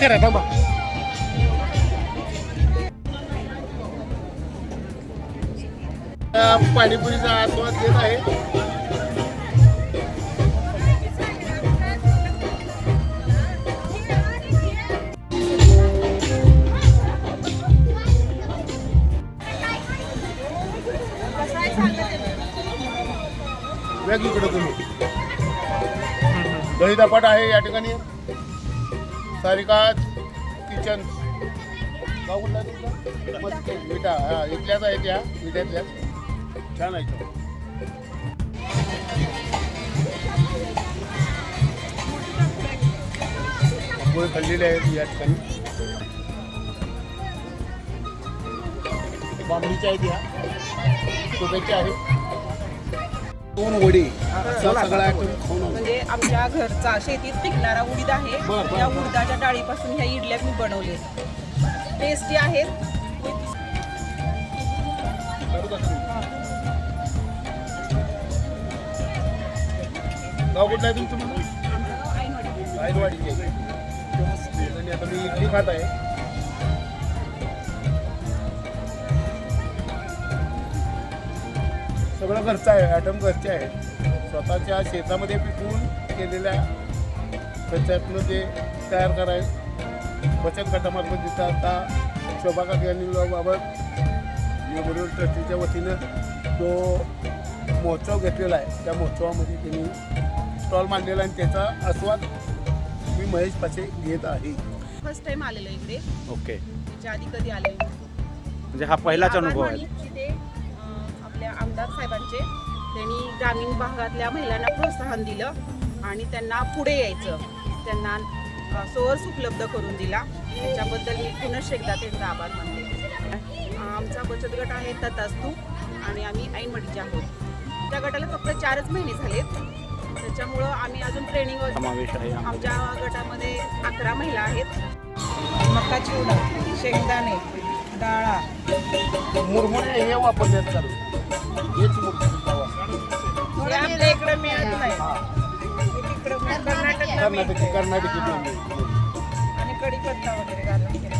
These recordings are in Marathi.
करा थांबा. अं, पाणीपुरीचा आस्वाद घेत आहे. वेगळीकडे तुम्ही. दही धपाट आहे या ठिकाणी. सारिका किचन गाव कुठला तुमचा? मस्त. विटा हा इथल्याच आहेत या विट्यातल्याच छान आहे तो. खाल्लेली खाल्लेले आहेत या ठिकाणी बांबडीच्या आहेत या शोभेच्या आहेत दोन वडी. असा सगळा आयटम खाऊन आलो. म्हणजे आमच्या घरचा शेतीत पिकणारा उडीद आहे. बरं. उडदाच्या डाळीपासून ह्या इडल्या मी बनवले. टेस्टी आहेत. गाव कुठलं आहे तुमचं म्हणून? आईनवाडी. आता मी इडली खात आहे. सगळं घरचं आहे ॲटम घरचे आहे स्वतःच्या शेतामध्ये पिकवून केलेल्या त्याच्यातनं ते तयार कराय बचत गटामार्फत जिथं आता शोभा काका यांनी बाबत मेमोरियल ट्रस्टीच्या वतीनं तो महोत्सव घेतलेला आहे त्या महोत्सवामध्ये त्यांनी स्टॉल मांडलेला आणि त्याचा आस्वाद मी महेश पाचे घेत आहे. फर्स्ट टाइम आलेलो इकडे. ओके त्याच्या आधी कधी आले म्हणजे हा पहिलाच अनुभव आहे. आमदार साहेबांचे. त्यांनी ग्रामीण भागातल्या महिलांना प्रोत्साहन दिलं आणि त्यांना पुढे यायचं. त्यांना सोर्स उपलब्ध करून दिला. त्याच्याबद्दल मी पुनश्च एकदा त्यांचा आभार मानते. अं, आमचा बचत गट आहे ततास्तू आणि आम्ही ऐनवडीचे आहोत. त्या गटाला फक्त चारच महिने झालेत. त्याच्यामुळं आम्ही अजून ट्रेनिंग. आमच्या गटामध्ये अकरा महिला आहेत. मका चिवडा शेंगदाणे डाळा. मुरमुरे हे वापरण्यात चालू हेच मुरमुरे वापर. आपल्या इकडे मिळत नाही तिकडं मिळतं. कर्नाटकला मिळतं. कर्नाटकी कर्नाटकी मुरमुरे. आणि कढीपत्ता वगैरे घालून केलं.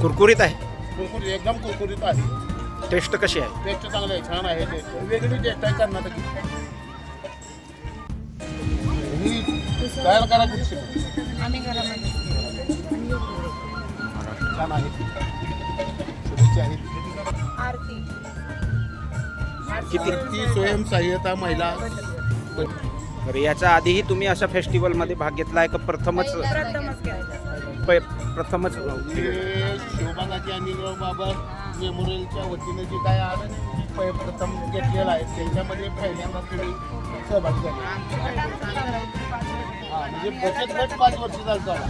कुरकुरीत आहे कुरकुरीत एकदम कुरकुरीत आहे टेस्ट कशी आहे टेस्ट चांगलं आहे छान आहे टेस्ट वेगळी टेस्ट आहे कर्नाटकी ही तयार करा कुठे शिकू आम्ही घरामध्ये छान आहे. शुभेच्छा आहेत. आरती. किती? स्वयंसहाय्यता महिला. बरं. याच्या आधीही तुम्ही अशा फेस्टिवलमध्ये भाग घेतला आहे का? प्रथमच. प- प्रथमच हे शिवबागाची आणि बाबा मेमोरियलच्या वतीनं जे काय प- प्रथम घेतलेलं आहे त्याच्यामध्ये पहिल्यांदा तुम्ही सहभागी झाले हा म्हणजे बचत गट पाच वर्ष झालं. चालू.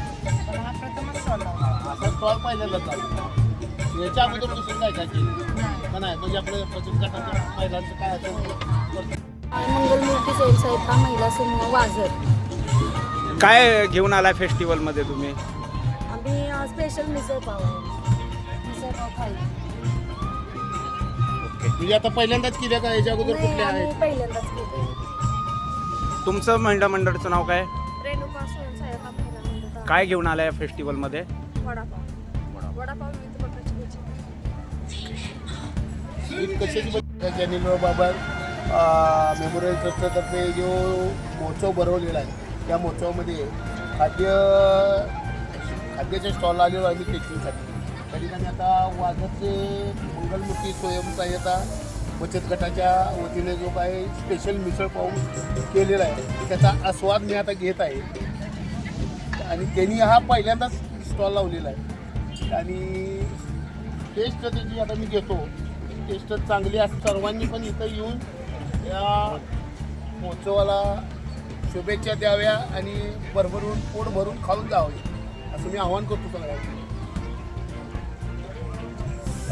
पण हा प्रथमच stall लावला. असा स्टॉल पहिल्यांदा चालू याच्या अगोदर दुसरं काय काय केलं? नाही? म्हणजे आपलं बचत गटाच्या महिलांचं काय असेल? मंगलमूर्ती स्वयंसहायता महिला समूह वाजर काय घेऊन आलाय फेस्टिवलमध्ये तुम्ही? अ, स्पेशल मिसळ पाव आहे मिसळ पाव खाल्ली ओके म्हणजे आता पहिल्यांदाच केल्या का? याच्या अगोदर नाही, कुठले आम्ही आहेत? पहिल्यांदाच केले तुमचं महिला मंडळाचं नाव काय? रेणुका काय घेऊन आलाय फेस्टिवलमध्ये? वडापाव. वडापाव. भजी. कशाची बाबा मेमोरियल ट्रस्टतर्फे जो महोत्सव भरवलेला आहे त्या महोत्सवामध्ये खाद्य खाद्याच्या स्टॉल आलेलो आम्ही टेस्टिंगसाठी त्या ठिकाणी आता वाघाचे मंगलमुखी स्वयंसहाय्यता बचत गटाच्या वतीने जो काही स्पेशल मिसळ पाऊस केलेला आहे त्याचा आस्वाद मी आता घेत आहे. आणि त्यांनी हा पहिल्यांदाच स्टॉल लावलेला आहे. आणि टेस्ट त्याची आता मी घेतो टेस्ट चांगली असते सर्वांनी पण इथं येऊन या महोत्सवाला शुभेच्छा द्याव्या आणि भरभरून पोट भरून खाऊन जावे. असं मी आवाहन करतो सगळ्यांना.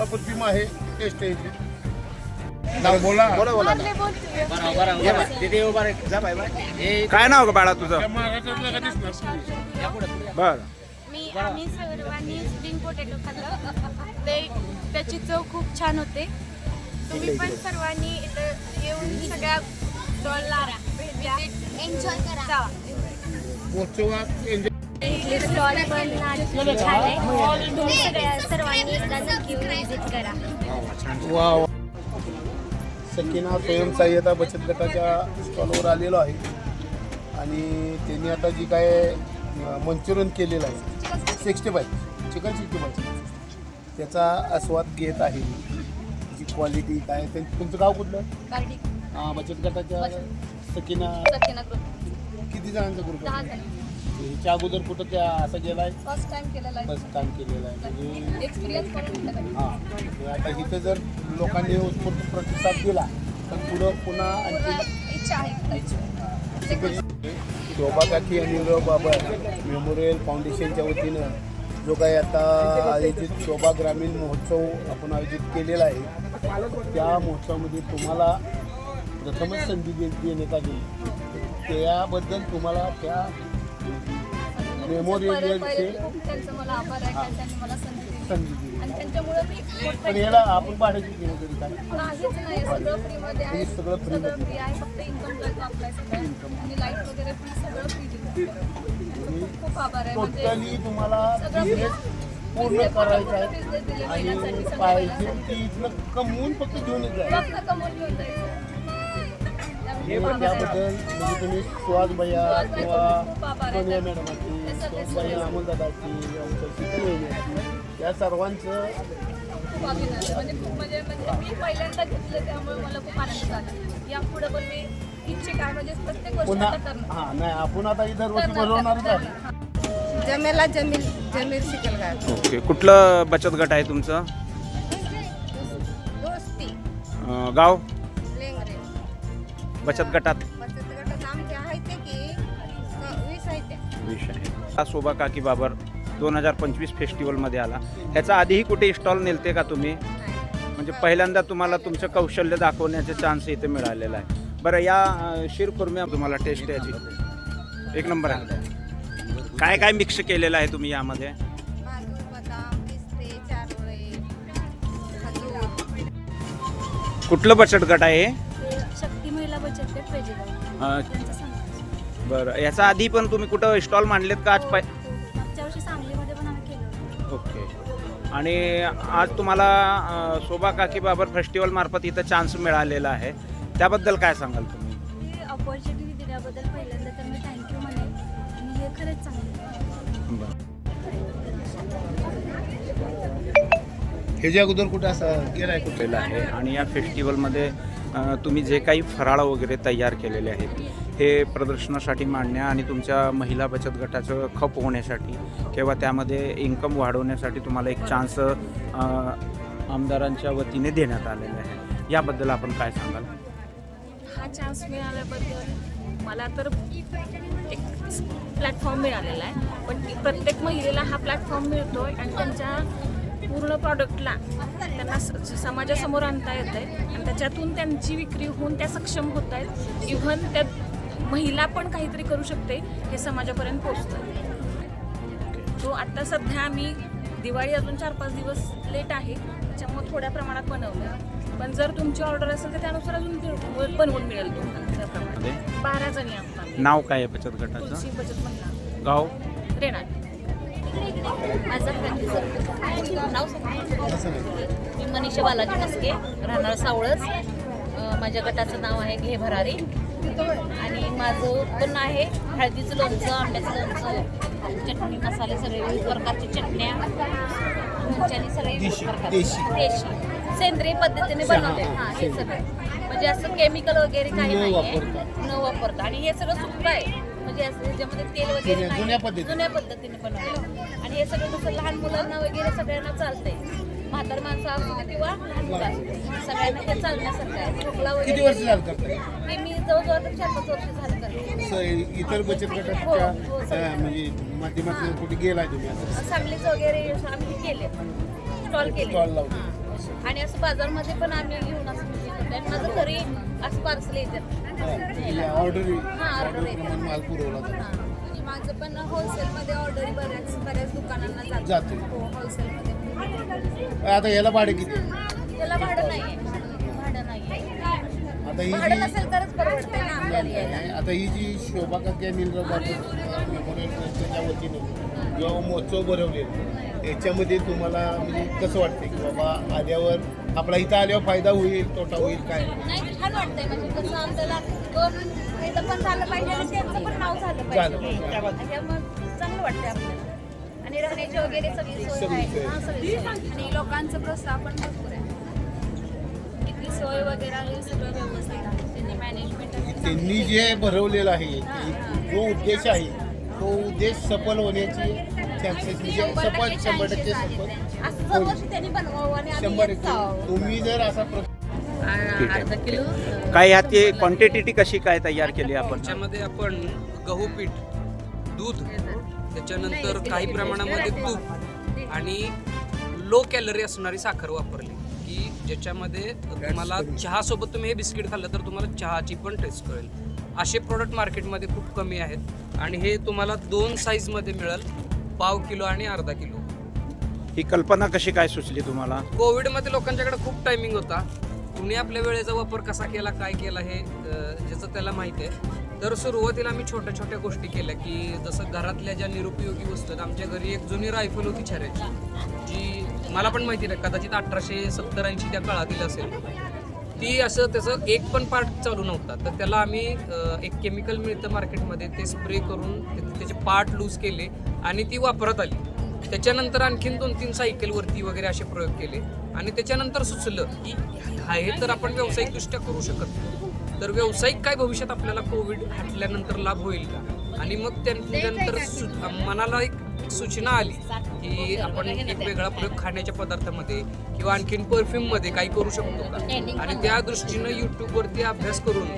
अप्रतिम आहे टेस्ट आहे इथली. नाव बोला. बोला बोला. काय नाव ग बाळा तुझं. बर. मी आम्ही सर्वांनी स्प्रिंग पोटॅटो खाल्लं. ते त्याची चव खूप छान होते. तुम्ही पण सर्वांनी इथं येऊन सगळ्या स्टॉलला एन्जॉय करा. एन्जॉय इथले स्टॉल पण छान आहे. तुम्ही सगळ्या सर्वांनी एकदा नक्की व्हिजिट करा. वा वा. सकिना स्वयंसहाय्यता बचत गटाच्या स्टॉलवर आलेलो आहे. आणि त्यांनी आता जी काय मंचुरियन केलेलं आहे. Sixty five chicken sixty five त्याचा आस्वाद घेत आहे. जी क्वालिटी काय तुमचं गाव कुठलं? हां बचत गटाच्या सकिना. किती जणांचा ग्रुप आहे? ह्याच्या अगोदर कुठं त्या असं गेलाय? फर्स्ट टाइम केलेला आहे. काम केलेलं आहे. म्हणजे एक्सपिरियन्स केलेला हां. म्हणजे आता इथं जर लोकांनी उत्स्फूर्त प्रतिसाद दिला तर पुढं पुन्हा आणखी इच्छा आहे. करायची. शोभा काकी आणि रो बाबा मेमोरियल फाउंडेशनच्या वतीनं जो काही आता आयोजित शोभा ग्रामीण महोत्सव आपण आयोजित केलेला आहे त्या महोत्सवामध्ये तुम्हाला प्रथमच संधी दे देण्यात आली. त्याबद्दल तुम्हाला त्या खूप त्यांचं मला आभार आहे कारण त्यांनी मला संधी दिली. संधी दिली. आणि त्यांच्यामुळे मी पण याला आपण भाड्याची किंमत तरी काय? काहीच नाही सगळं फ्रीमध्ये आहे. हे सगळं free मध्ये. सगळं फ्री आहे. फक्त इन्कम टॅक्स आपलाय सगळं. आणि लाइट वगैरे फ्री सगळं फ्री दिलं. खूप खूप आभार आहे. म्हणजे टोटली तुम्हाला सगळं पूर्ण करायचा आहे. आणि पाहिजे. ती इथनं कमवून फक्त घेऊन येत फक्त कमवून घेऊन जायचं. त्याबद्दल म्हणजे तुम्ही सुहास भैया किंवा. सोनिया सुहास भैया अमोल आमच्या या सर्वांचं खूप अभिनंदन. म्हणजे खूप म्हणजे म्हणजे मी पहिल्यांदा घेतलं त्यामुळे मला खूप आनंद झाला. यापुढे पण मी इच्छिक आहे. म्हणजे प्रत्येक गोष्ट पुन्हा करणार. हां नाही आपण आता इतर वर्षी करणार, बोलवणारच आहे. करणार. जमेला जमील जमील शिकल काय ओके कुठलं बचत गट आहे तुमचं? दोस्ती. अं, गाव? बचत गटात? बचत गटात आमचे आहे वीस हा शोभा काकी बाबर दोन हजार पंचवीस फेस्टिवलमध्ये आला. ह्याचा आधीही कुठे स्टॉल नेलते का तुम्ही? म्हणजे पहिल्यांदा तुम्हाला तुमचं कौशल्य दाखवण्याचे चान्स इथे मिळालेला आहे. बरं या अं, शिरखुर्म्या तुम्हाला टेस्ट याची एक नंबर आहे. काय काय मिक्स केलेलं आहे तुम्ही यामध्ये? काजू बदाम पिस्ते चारोळे खजूर कुठलं बचत गट आहे हे? सांगा. बरं. याचा आधी पण तुम्ही कुठं स्टॉल मांडलेत का आज पाय मागच्या वर्षी सांगलीमध्ये पण आम्ही केलं होतं. ओके. आणि आज तुम्हाला अं, शोभा काकी बाबर फेस्टिवल मार्फत इथं चान्स मिळालेला आहे. त्याबद्दल काय सांगाल तुम्ही? हे ऑपॉर्च्युनिटी दिल्याबद्दल पहिल्यांदा तर मी थँक्यू म्हणेन. आणि हे खरंच चांगलं आहे. ह्याच्या अगोदर कुठं असं गेलाय कुठे? केलेलं आहे. आणि या फेस्टिवलमध्ये तुम्ही जे काही फराळ वगैरे तयार केलेले आहेत हे प्रदर्शनासाठी मांडण्या आणि तुमच्या महिला बचत गटाचं खप होण्यासाठी किंवा त्यामध्ये इन्कम वाढवण्यासाठी तुम्हाला एक चान्स आमदारांच्या वतीने देण्यात आलेला आहे. याबद्दल आपण काय सांगाल? हा चान्स मिळाल्याबद्दल मला तर एक प्लॅटफॉर्म मिळालेला आहे. पण प्रत्येक महिलेला हा प्लॅटफॉर्म मिळतोय आणि त्यांच्या पूर्ण प्रॉडक्टला त्यांना स- समाजासमोर आणता येत आहे आणि त्याच्यातून त्यांची विक्री होऊन त्या सक्षम होत आहेत. इव्हन त्या महिला पण काहीतरी करू शकते हे समाजापर्यंत पोचतं तो आता सध्या आम्ही दिवाळी अजून चार पाच दिवस लेट आहे. त्याच्यामुळे थोड्या प्रमाणात बनवलं पण जर तुमची ऑर्डर असेल तर त्यानुसार अजून बनवून मिळेल तुम्हाला त्याप्रमाणे मध्ये बारा जणी. नाव काय आहे बचत गटाचं? बचत गाव? रेणार माझं नाव नाही मी मनीषा बालाजी मस्के राहणार सावळच माझ्या गटाचं नाव आहे घे भरारी. आणि माझं उत्पन्न आहे हळदीचं लोणचं आंब्याचं लोणचं चटणी मसाले सगळे विविध प्रकारच्या चटण्या ह्याच्याने सगळे देशी- करतात देशी. सेंद्रिय पद्धतीने बनवते. हा, हा. सगळं. म्हणजे असं केमिकल वगैरे काही न नाहीये. वापरता. न वापरता. आणि हे सगळं सुक्क आहे. म्हणजे असं ह्याच्यामध्ये तेल वगैरे जुन्या- नाही. जुन्या पद्धतीने. जुन्या पद्धतीने बनवलं आणि हे सगळं कसं लहान मुलांना वगैरे सगळ्यांना चालतंय. म्हातार माणसं असू दे किंवा लहान मुलं असू दे. सगळ्यांना ते चालण्यासारखं आहे. किती वगैरे वर्ष झालं करताय? हे मी जवळजवळ तर चार पाच वर्ष झालं करते. स- इतर बचत हो, गटाच्या हो, सगळं. म्हणजे माध्यमातून कुठे गेलाय तुम्ही? आता सांगलीच वगैरे आम्ही केले स्टॉल केले Stall लावले. हां. आणि असं बाजारमध्ये पण आम्ही घेऊन असं म्हणजे करतो. आणि माझं घरी असं पार्सल येतात ऑर्डर हां, ऑर्डर माल पुरवला आणि माझं पण होलसेलमध्ये ऑर्डरी बऱ्याच बऱ्याच दुकानांना जाते जाते. हो होलसेलमध्ये आता याला भाडे किती त्याला भाडं नाही भाडं नाही आता ही भाडं जी नसेल तरच परवडते ना आपल्याला यायला आता ही जी शोभा काकी बापू मेमोरियल ट्रस्टच्या वतीने जेव्हा महोत्सव भरवले याच्यामध्ये तुम्हाला म्हणजे कसं वाटतं की बाबा आल्यावर आपला इथं आल्यावर फायदा होईल तोटा होईल काय? नाही छान वाटतंय. म्हणजे कसं आपल्याला दोन फायदा पण झालं पाहिजे आणि त्यांचं पण नाव झालं झालं पाहिजे. पाहिजे. त्यामुळे चांगलं वाटतंय आपल्याला. आणि राहण्याची वगैरे सगळी सोय सगळी आहे सोय. हां सगळी सोय. आहे. आणि लोकांचं प्रोत्साहन पण भरपूर आहे. किती सोय वगैरे सगळं व्यवस्थित आहे. त्यांनी मॅनेजमेंट त्यांनी जे भरवलेलं आहे ते- जो उद्देश आहे तो उद्देश सफल होण्याची शंभर टक्के सफल असं दरवर्षी त्यांनी बनवावं आणि आम्ही शंभर येत टक्के जावं. तुम्ही जर असा प्र- ठीक आहे. काय ह्याची क्वांटिटी कशी काय तयार केली आपण? त्याच्यामध्ये आपण गहू पीठ दूध त्याच्यानंतर काही प्रमाणामध्ये तूप आणि लो कॅलरी असणारी साखर वापरली की ज्याच्यामध्ये तुम्हाला चहासोबत तुम्ही हे बिस्किट खाल्लं तर तुम्हाला चहाची पण टेस्ट कळेल. असे प्रोडक्ट मार्केटमध्ये खूप कमी आहेत आणि हे तुम्हाला दोन साईजमध्ये मिळेल. पाव किलो आणि अर्धा किलो. ही कल्पना कशी काय सुचली तुम्हाला? कोविडमध्ये लोकांच्याकडे खूप टायमिंग होता. कुणी आपल्या वेळेचा वापर कसा केला काय केला हे अं, ज्याचं त्याला माहिती आहे. तर सुरुवातीला आम्ही छोट्या छोट्या गोष्टी केल्या की जसं घरातल्या ज्या निरुपयोगी वस्तू आहेत आमच्या घरी एक जुनी रायफल होती छऱ्याची जी मला पण माहिती नाही कदाचित अठराशे सत्तर ऐंशी त्या काळातील असेल. ती असं त्याचं एक पण पार्ट चालू नव्हता. तर त्याला आम्ही एक केमिकल मिळतं मार्केटमध्ये ते स्प्रे करून त्याचे पार्ट लूज केले आणि ती वापरत आली. त्याच्यानंतर आणखीन दोन तीन सायकलवरती वगैरे असे प्रयोग केले आणि त्याच्यानंतर सुचलं की हा तर आपण व्यावसायिकदृष्ट्या करू शकत नाही. तर व्यावसायिक काय भविष्यात आपल्याला कोविड हटल्यानंतर लाभ होईल का? आणि मग त्यानंतर मनाला एक सूचना आली की आपण एक वेगळा प्रयोग खाण्याच्या पदार्थामध्ये किंवा आणखीन परफ्यूममध्ये काही करू शकतो का? आणि त्या दृष्टीनं यूट्यूबवरती अभ्यास करून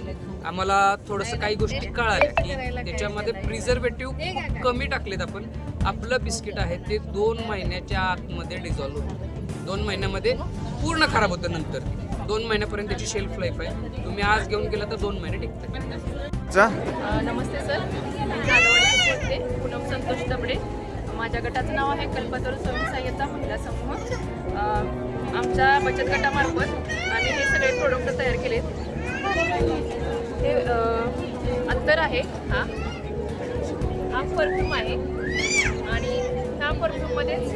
आम्हाला थोडंसं काही गोष्टी कळाल्या की त्याच्यामध्ये प्रिझर्वेटिव्ह खूप कमी टाकलेत आपण. आपलं बिस्किट आहे ते दोन महिन्याच्या आतमध्ये डिझॉल्व्ह होतं. दोन महिन्यामध्ये पूर्ण खराब होतं नंतर. दोन महिन्यापर्यंत त्याची शेल्फ लाईफ आहे. तुम्ही आज घेऊन गेला तर दोन महिने टिकतात. चा? नमस्ते सर. माझ्या गटाचं नाव आहे कल्पतरू स्वयंसहाय्यता महिला समूह. आमच्या बचत गटामार्फत आम्ही हे सगळे प्रोडक्ट तयार केलेत. हे अंतर आहे. हा. हा परफ्यूम आहे. आणि ह्या परफ्यूममध्येच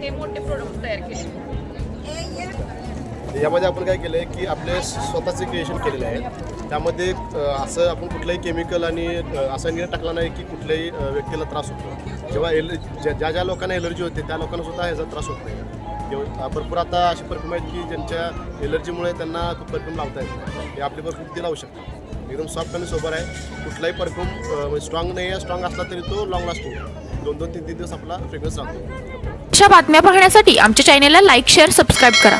हे मोठे प्रोडक्ट तयार केले. यामध्ये आपण काय केलं आहे की आपले स्वतःचे क्रिएशन केलेले आहे. त्यामध्ये असं आपण कुठलंही केमिकल आणि असं निर्णय टाकला नाही की कुठल्याही व्यक्तीला त्रास होतो. जेव्हा एल ज्या ज्या ज्या लोकांना एलर्जी होते त्या लोकांना सुद्धा ह्याचा त्रास होत नाही. भरपूर आता असे परफ्यूम आहेत की ज्यांच्या एलर्जीमुळे त्यांना परफ्यूम लावता येत हे आपले परफ्यूम ते लावू शकतात. एकदम सॉफ्ट आणि सोबर आहे. कुठलाही परफ्यूम स्ट्रॉंग नाही आहे स्ट्रॉंग असला तरी तो लॉंग लास्टिंग दोन दोन तीन तीन दिवस आपला फ्रेग्रन्स राहतो. अशा बातम्या पाहण्यासाठी आमच्या चॅनेलला लाईक शेअर सबस्क्राईब करा.